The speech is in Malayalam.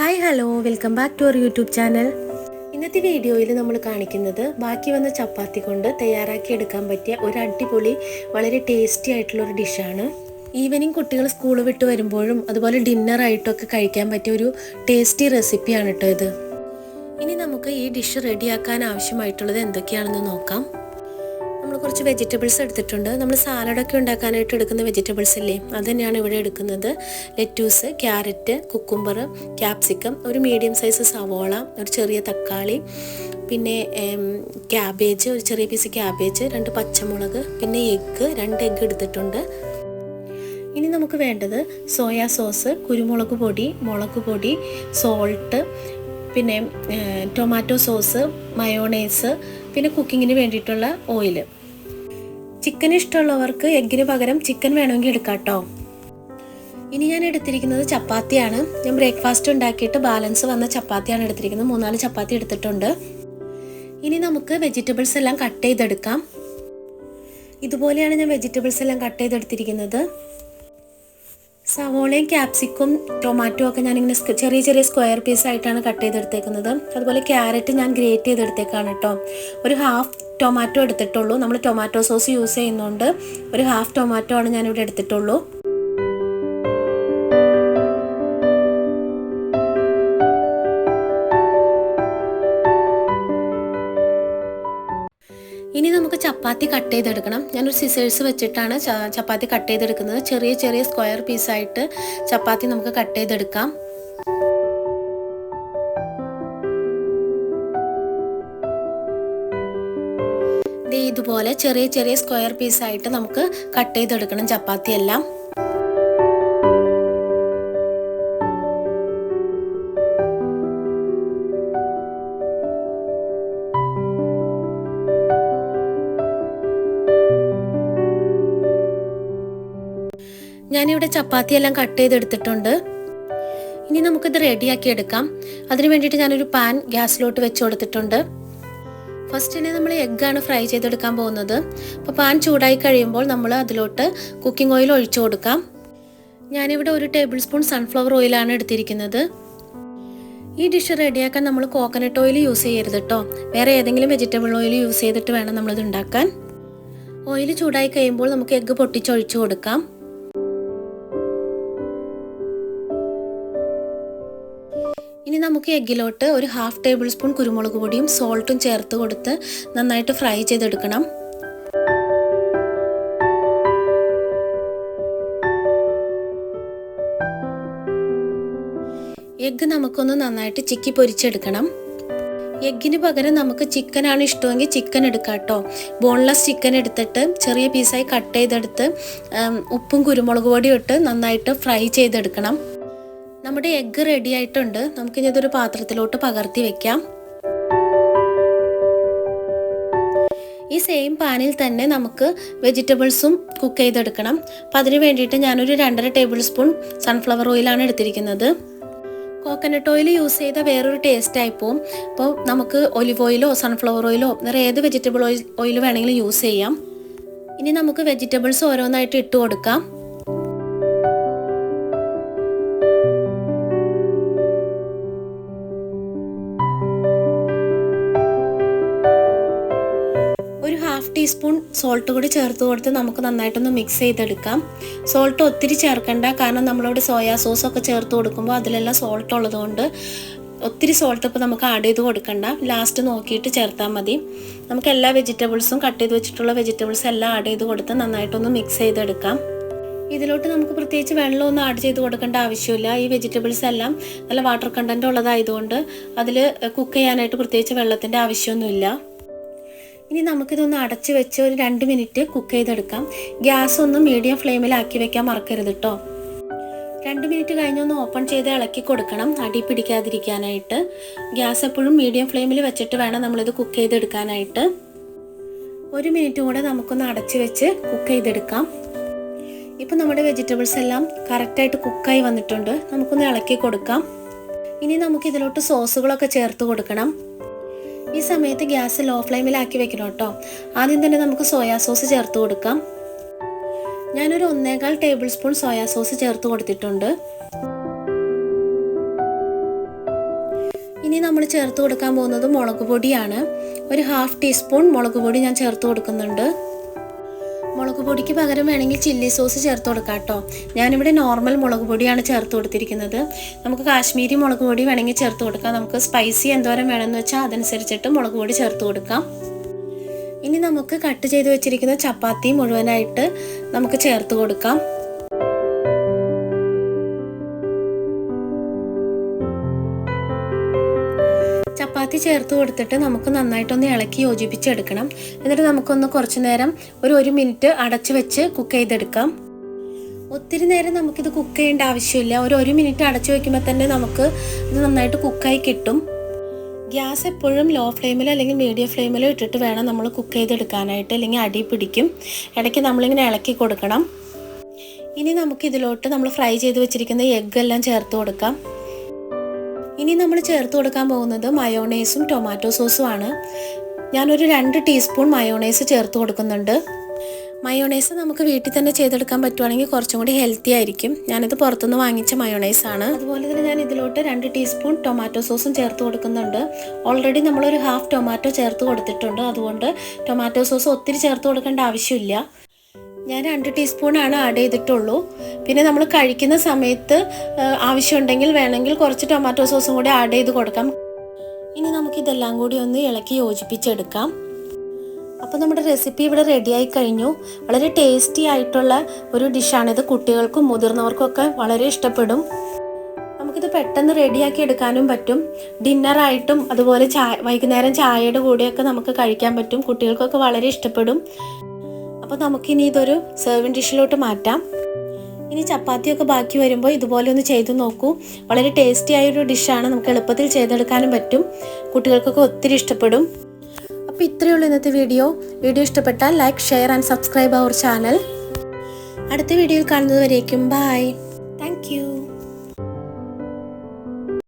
Hi hello. Welcome back to our YouTube channel. ഇന്നത്തെ വീഡിയോയിൽ നമ്മൾ കാണിക്കുന്നത് ബാക്കി വന്ന ചപ്പാത്തി കൊണ്ട് തയ്യാറാക്കി എടുക്കാൻ പറ്റിയ ഒരു അടിപൊളി വളരെ ടേസ്റ്റി ആയിട്ടുള്ള ഒരു ഡിഷാണ് ഈവനിങ് കുട്ടികൾ സ്കൂൾ വിട്ട് വരുമ്പോഴും അതുപോലെ ഡിന്നറായിട്ടൊക്കെ കഴിക്കാൻ പറ്റിയ ഒരു ടേസ്റ്റി റെസിപ്പിയാണ് കേട്ടോ ഇത്. ഇനി നമുക്ക് ഈ ഡിഷ് റെഡിയാക്കാൻ ആവശ്യമായിട്ടുള്ളത് എന്തൊക്കെയാണെന്ന് നോക്കാം. കുറച്ച് വെജിറ്റബിൾസ് എടുത്തിട്ടുണ്ട്. നമ്മൾ സാലഡൊക്കെ ഉണ്ടാക്കാനായിട്ട് എടുക്കുന്ന വെജിറ്റബിൾസ് അല്ലേ അത് തന്നെയാണ് ഇവിടെ എടുക്കുന്നത്. ലെറ്റൂസ് ക്യാരറ്റ് കുക്കുംബർ ക്യാപ്സിക്കം ഒരു മീഡിയം സൈസ് സവോള ഒരു ചെറിയ തക്കാളി പിന്നെ ക്യാബേജ് ഒരു ചെറിയ പീസ് ക്യാബേജ് രണ്ട് പച്ചമുളക് പിന്നെ എഗ്ഗ് രണ്ട് എഗ്ഗ് എടുത്തിട്ടുണ്ട്. ഇനി നമുക്ക് വേണ്ടത് സോയാ സോസ് കുരുമുളക് പൊടി മുളക് പൊടി സോൾട്ട് പിന്നെ ടൊമാറ്റോ സോസ് മയോണൈസ് പിന്നെ കുക്കിങ്ങിന് വേണ്ടിയിട്ടുള്ള ഓയിൽ ചിക്കൻ ഇഷ്ടമുള്ളവർക്ക് എഗ്ഗിന് പകരം ചിക്കൻ വേണമെങ്കിൽ എടുക്കാം കേട്ടോ ഇനി ഞാൻ എടുത്തിരിക്കുന്നത് ചപ്പാത്തിയാണ്. ഞാൻ ബ്രേക്ക്ഫാസ്റ്റ് ഉണ്ടാക്കിയിട്ട് ബാലൻസ് വന്ന ചപ്പാത്തിയാണ് എടുത്തിരിക്കുന്നത്. മൂന്നാൽ ചപ്പാത്തി എടുത്തിട്ടുണ്ട്. ഇനി നമുക്ക് വെജിറ്റബിൾസ് എല്ലാം കട്ട് ചെയ്തെടുക്കാം. ഇതുപോലെയാണ് ഞാൻ വെജിറ്റബിൾസ് എല്ലാം കട്ട് ചെയ്തെടുത്തിരിക്കുന്നത്. സവോളയും ക്യാപ്സിക്കും ടൊമാറ്റോ ഒക്കെ ഞാനിങ്ങനെ ചെറിയ ചെറിയ സ്ക്വയർ പീസ് ആയിട്ടാണ് കട്ട് ചെയ്തെടുത്തേക്കുന്നത്. അതുപോലെ ക്യാരറ്റ് ഞാൻ ഗ്രേറ്റ് ചെയ്തെടുത്തേക്കാണ് കേട്ടോ. ഒരു ഹാഫ് ടൊമാറ്റോ എടുത്തിട്ടുള്ളൂ. നമ്മൾ ടൊമാറ്റോ സോസ് യൂസ് ചെയ്യുന്നുണ്ട്. ഒരു ഹാഫ് ടൊമാറ്റോ ആണ് ഞാനിവിടെ എടുത്തിട്ടുള്ളൂ. ഇനി നമുക്ക് ചപ്പാത്തി കട്ട് ചെയ്തെടുക്കണം. ഞാനൊരു സിസേഴ്സ് വെച്ചിട്ടാണ് ചപ്പാത്തി കട്ട് ചെയ്തെടുക്കുന്നത്. ചെറിയ ചെറിയ സ്ക്വയർ പീസായിട്ട് ചപ്പാത്തി നമുക്ക് കട്ട് ചെയ്തെടുക്കാം. ഇതുപോലെ ചെറിയ ചെറിയ സ്ക്വയർ പീസായിട്ട് നമുക്ക് കട്ട് ചെയ്തെടുക്കണം ചപ്പാത്തി എല്ലാം. ഞാനിവിടെ ചപ്പാത്തി എല്ലാം കട്ട് ചെയ്തെടുത്തിട്ടുണ്ട്. ഇനി നമുക്കിത് റെഡിയാക്കി എടുക്കാം. അതിന് വേണ്ടിയിട്ട് ഞാനൊരു പാൻ ഗ്യാസിലോട്ട് വെച്ച് കൊടുത്തിട്ടുണ്ട്. ഫസ്റ്റ് തന്നെ നമ്മൾ എഗ്ഗാണ് ഫ്രൈ ചെയ്തെടുക്കാൻ പോകുന്നത്. അപ്പോൾ പാൻ ചൂടായി കഴിയുമ്പോൾ നമ്മൾ അതിലോട്ട് കുക്കിംഗ് ഓയിൽ ഒഴിച്ചു കൊടുക്കാം. ഞാനിവിടെ ഒരു ടേബിൾ സ്പൂൺ സൺഫ്ലവർ ഓയിലാണ് എടുത്തിരിക്കുന്നത്. ഈ ഡിഷ് റെഡിയാക്കാൻ നമ്മൾ കോക്കനട്ട് ഓയിൽ യൂസ് ചെയ്യരുത് കേട്ടോ വേറെ ഏതെങ്കിലും വെജിറ്റബിൾ ഓയിൽ യൂസ് ചെയ്തിട്ട് വേണം നമ്മളിത് ഉണ്ടാക്കാൻ. ഓയിൽ ചൂടായി കഴിയുമ്പോൾ നമുക്ക് എഗ്ഗ് പൊട്ടിച്ചൊഴിച്ചു കൊടുക്കാം. ഇനി നമുക്ക് എഗ്ഗിലോട്ട് ഒരു ഹാഫ് ടേബിൾ സ്പൂൺ കുരുമുളക് പൊടിയും സോൾട്ടും ചേർത്ത് കൊടുത്ത് നന്നായിട്ട് ഫ്രൈ ചെയ്തെടുക്കണം. എഗ്ഗ് നമുക്കൊന്ന് നന്നായിട്ട് ചിക്കി പൊരിച്ചെടുക്കണം. എഗ്ഗിന് പകരം നമുക്ക് ചിക്കനാണ് ഇഷ്ടമെങ്കിൽ ചിക്കൻ എടുക്കാം കേട്ടോ. ബോൺലെസ് ചിക്കൻ എടുത്തിട്ട് ചെറിയ പീസായി കട്ട് ചെയ്തെടുത്ത് ഉപ്പും കുരുമുളക് പൊടിയും ഇട്ട് നന്നായിട്ട് ഫ്രൈ ചെയ്തെടുക്കണം. നമ്മുടെ എഗ്ഗ് റെഡി ആയിട്ടുണ്ട്. നമുക്കിനി അതൊരു പാത്രത്തിലോട്ട് പകർത്തി വെക്കാം. ഈ സെയിം പാനിൽ തന്നെ നമുക്ക് വെജിറ്റബിൾസും കുക്ക് ചെയ്തെടുക്കണം. അപ്പം അതിന് വേണ്ടിയിട്ട് ഞാനൊരു രണ്ടര ടേബിൾ സ്പൂൺ സൺഫ്ലവർ ഓയിലാണ് എടുത്തിരിക്കുന്നത്. കോക്കനട്ട് ഓയിൽ യൂസ് ചെയ്ത വേറൊരു ടേസ്റ്റ് ആയിപ്പോവും അപ്പോൾ നമുക്ക് ഒലിവ് ഓയിലോ സൺഫ്ലവർ ഓയിലോ വേറെ ഏത് വെജിറ്റബിൾ ഓയിൽ ഓയിൽ വേണമെങ്കിലും യൂസ് ചെയ്യാം. ഇനി നമുക്ക് വെജിറ്റബിൾസ് ഓരോന്നായിട്ട് ഇട്ട് കൊടുക്കാം. ഹാഫ് ടീസ്പൂൺ സോൾട്ട് കൂടി ചേർത്ത് കൊടുത്ത് നമുക്ക് നന്നായിട്ടൊന്ന് മിക്സ് ചെയ്തെടുക്കാം. സോൾട്ട് ഒത്തിരി ചേർക്കണ്ട കാരണം നമ്മളിവിടെ സോയാ സോസ് ഒക്കെ ചേർത്ത് കൊടുക്കുമ്പോൾ അതിലെല്ലാം സോൾട്ട് ഉള്ളതുകൊണ്ട് ഒത്തിരി സോൾട്ട് ഇപ്പോൾ നമുക്ക് ആഡ് ചെയ്ത് കൊടുക്കണ്ട. ലാസ്റ്റ് നോക്കിയിട്ട് ചേർത്താൽ മതി. നമുക്ക് എല്ലാ വെജിറ്റബിൾസും കട്ട് ചെയ്ത് വെച്ചിട്ടുള്ള വെജിറ്റബിൾസ് എല്ലാം ആഡ് ചെയ്ത് കൊടുത്ത് നന്നായിട്ടൊന്ന് മിക്സ് ചെയ്തെടുക്കാം. ഇതിലോട്ട് നമുക്ക് പ്രത്യേകിച്ച് വെള്ളമൊന്നും ആഡ് ചെയ്ത് കൊടുക്കേണ്ട ആവശ്യമില്ല. ഈ വെജിറ്റബിൾസ് എല്ലാം നല്ല വാട്ടർ കണ്ടന്റ് ഉള്ളതായതുകൊണ്ട് അതിൽ കുക്ക് ചെയ്യാനായിട്ട് പ്രത്യേകിച്ച് വെള്ളത്തിന്റെ ആവശ്യമൊന്നുമില്ല. ഇനി നമുക്കിതൊന്ന് അടച്ച് വെച്ച് ഒരു രണ്ട് മിനിറ്റ് കുക്ക് ചെയ്തെടുക്കാം. ഗ്യാസ് ഒന്ന് മീഡിയം ഫ്ലെയിമിലാക്കി വെക്കാൻ മറക്കരുത് കേട്ടോ രണ്ട് മിനിറ്റ് കഴിഞ്ഞൊന്ന് ഓപ്പൺ ചെയ്ത് ഇളക്കി കൊടുക്കണം അടി പിടിക്കാതിരിക്കാനായിട്ട്. ഗ്യാസ് എപ്പോഴും മീഡിയം ഫ്ലെയിമിൽ വെച്ചിട്ട് വേണം നമ്മളിത് കുക്ക് ചെയ്തെടുക്കാനായിട്ട്. ഒരു മിനിറ്റ് കൂടെ നമുക്കൊന്ന് അടച്ച് വെച്ച് കുക്ക് ചെയ്തെടുക്കാം. ഇപ്പം നമ്മുടെ വെജിറ്റബിൾസ് എല്ലാം കറക്റ്റായിട്ട് കുക്കായി വന്നിട്ടുണ്ട്. നമുക്കൊന്ന് ഇളക്കി കൊടുക്കാം. ഇനി നമുക്ക് ഇതിലോട്ട് സോസുകളൊക്കെ ചേർത്ത് കൊടുക്കണം. ഈ സമയത്ത് ഗ്യാസ് ലോ ഫ്ലെയിമിലാക്കി വെക്കണം കേട്ടോ. ആദ്യം തന്നെ നമുക്ക് സോയാ സോസ് ചേർത്ത് കൊടുക്കാം. ഞാനൊരു ഒന്നേകാൽ ടേബിൾ സ്പൂൺ സോയാ സോസ് ചേർത്ത് കൊടുത്തിട്ടുണ്ട്. ഇനി നമ്മൾ ചേർത്ത് കൊടുക്കാൻ പോകുന്നത് മുളക് പൊടിയാണ്. ഒരു ഹാഫ് ടീസ്പൂൺ മുളക് പൊടി ഞാൻ ചേർത്ത് കൊടുക്കുന്നുണ്ട്. മുളക് പൊടിക്ക് പകരം വേണമെങ്കിൽ ചില്ലി സോസ് ചേർത്ത് കൊടുക്കാം കേട്ടോ. ഞാനിവിടെ നോർമൽ മുളക് പൊടിയാണ് ചേർത്ത് കൊടുത്തിരിക്കുന്നത്. നമുക്ക് കാശ്മീരി മുളക് പൊടി വേണമെങ്കിൽ ചേർത്ത് കൊടുക്കാം. നമുക്ക് സ്പൈസി എന്തോരം വേണമെന്ന് വെച്ചാൽ അതനുസരിച്ചിട്ട് മുളക് പൊടി ചേർത്ത് കൊടുക്കാം. ഇനി നമുക്ക് കട്ട് ചെയ്ത് വെച്ചിരിക്കുന്ന ചപ്പാത്തി മുഴുവനായിട്ട് നമുക്ക് ചേർത്ത് കൊടുക്കാം. ചപ്പാത്തി ചേർത്ത് കൊടുത്തിട്ട് നമുക്ക് നന്നായിട്ടൊന്ന് ഇളക്കി യോജിപ്പിച്ചെടുക്കണം. എന്നിട്ട് നമുക്കൊന്ന് കുറച്ച് നേരം ഒരു ഒരു മിനിറ്റ് അടച്ചു വെച്ച് കുക്ക് ചെയ്തെടുക്കാം. ഒത്തിരി നേരം നമുക്കിത് കുക്ക് ചെയ്യേണ്ട ആവശ്യമില്ല. ഒരു ഒരു മിനിറ്റ് അടച്ചു വെക്കുമ്പോൾ തന്നെ നമുക്ക് ഇത് നന്നായിട്ട് കുക്കായി കിട്ടും. ഗ്യാസ് എപ്പോഴും ലോ ഫ്ലെയിമിലോ അല്ലെങ്കിൽ മീഡിയം ഫ്ലെയിമിലോ ഇട്ടിട്ട് വേണം നമ്മൾ കുക്ക് ചെയ്തെടുക്കാനായിട്ട്. അല്ലെങ്കിൽ അടി പിടിക്കും. ഇടയ്ക്ക് നമ്മളിങ്ങനെ ഇളക്കി കൊടുക്കണം. ഇനി നമുക്കിതിലോട്ട് നമ്മൾ ഫ്രൈ ചെയ്ത് വെച്ചിരിക്കുന്ന എഗ്ഗ് എല്ലാം ചേർത്ത് കൊടുക്കാം. ഇനി നമ്മൾ ചേർത്ത് കൊടുക്കാൻ പോകുന്നത് മയോണൈസും ടൊമാറ്റോ സോസും ആണ്. ഞാനൊരു രണ്ട് ടീസ്പൂൺ മയോണൈസ് ചേർത്ത് കൊടുക്കുന്നുണ്ട്. മയോണൈസ് നമുക്ക് വീട്ടിൽ തന്നെ ചെയ്തെടുക്കാൻ പറ്റുവാണെങ്കിൽ കുറച്ചും കൂടി ഹെൽത്തി ആയിരിക്കും. ഞാനിത് പുറത്തുനിന്ന് വാങ്ങിച്ച മയോണൈസ് ആണ്. അതുപോലെ തന്നെ ഞാൻ ഇതിലോട്ട് രണ്ട് ടീസ്പൂൺ ടൊമാറ്റോ സോസും ചേർത്ത് കൊടുക്കുന്നുണ്ട്. ഓൾറെഡി നമ്മളൊരു ഹാഫ് ടൊമാറ്റോ ചേർത്ത് കൊടുത്തിട്ടുണ്ട്. അതുകൊണ്ട് ടൊമാറ്റോ സോസ് ഒത്തിരി ചേർത്ത് കൊടുക്കേണ്ട ആവശ്യമില്ല. ഞാൻ രണ്ട് ടീസ്പൂണാണ് ആഡ് ചെയ്തിട്ടുള്ളൂ. പിന്നെ നമ്മൾ കഴിക്കുന്ന സമയത്ത് ആവശ്യമുണ്ടെങ്കിൽ വേണമെങ്കിൽ കുറച്ച് ടൊമാറ്റോ സോസും കൂടി ആഡ് ചെയ്ത് കൊടുക്കാം. ഇനി നമുക്കിതെല്ലാം കൂടി ഒന്ന് ഇളക്കി യോജിപ്പിച്ചെടുക്കാം. അപ്പോൾ നമ്മുടെ റെസിപ്പി ഇവിടെ റെഡിയായി കഴിഞ്ഞു. വളരെ ടേസ്റ്റി ആയിട്ടുള്ള ഒരു ഡിഷാണിത് കുട്ടികൾക്കും മുതിർന്നവർക്കൊക്കെ വളരെ ഇഷ്ടപ്പെടും. നമുക്കിത് പെട്ടെന്ന് റെഡിയാക്കി എടുക്കാനും പറ്റും. ഡിന്നറായിട്ടും അതുപോലെ ചായ വൈകുന്നേരം ചായയുടെ കൂടെയൊക്കെ നമുക്ക് കഴിക്കാൻ പറ്റും. കുട്ടികൾക്കൊക്കെ വളരെ ഇഷ്ടപ്പെടും. അപ്പോൾ നമുക്കിനി ഇതൊരു സെർവിങ് ഡിഷിലോട്ട് മാറ്റാം. ഇനി ചപ്പാത്തിയൊക്കെ ബാക്കി വരുമ്പോൾ ഇതുപോലെ ഒന്ന് ചെയ്തു നോക്കൂ. വളരെ ടേസ്റ്റി ആയൊരു ഡിഷാണ് നമുക്ക് എളുപ്പത്തിൽ ചെയ്തെടുക്കാനും പറ്റും. കുട്ടികൾക്കൊക്കെ ഒത്തിരി ഇഷ്ടപ്പെടും. അപ്പോൾ ഇത്രയേ ഉള്ളൂ ഇന്നത്തെ വീഡിയോ വീഡിയോ ഇഷ്ടപ്പെട്ടാൽ like share and subscribe our channel അടുത്ത വീഡിയോയിൽ കാണുന്നത് വരേക്കും ബായ്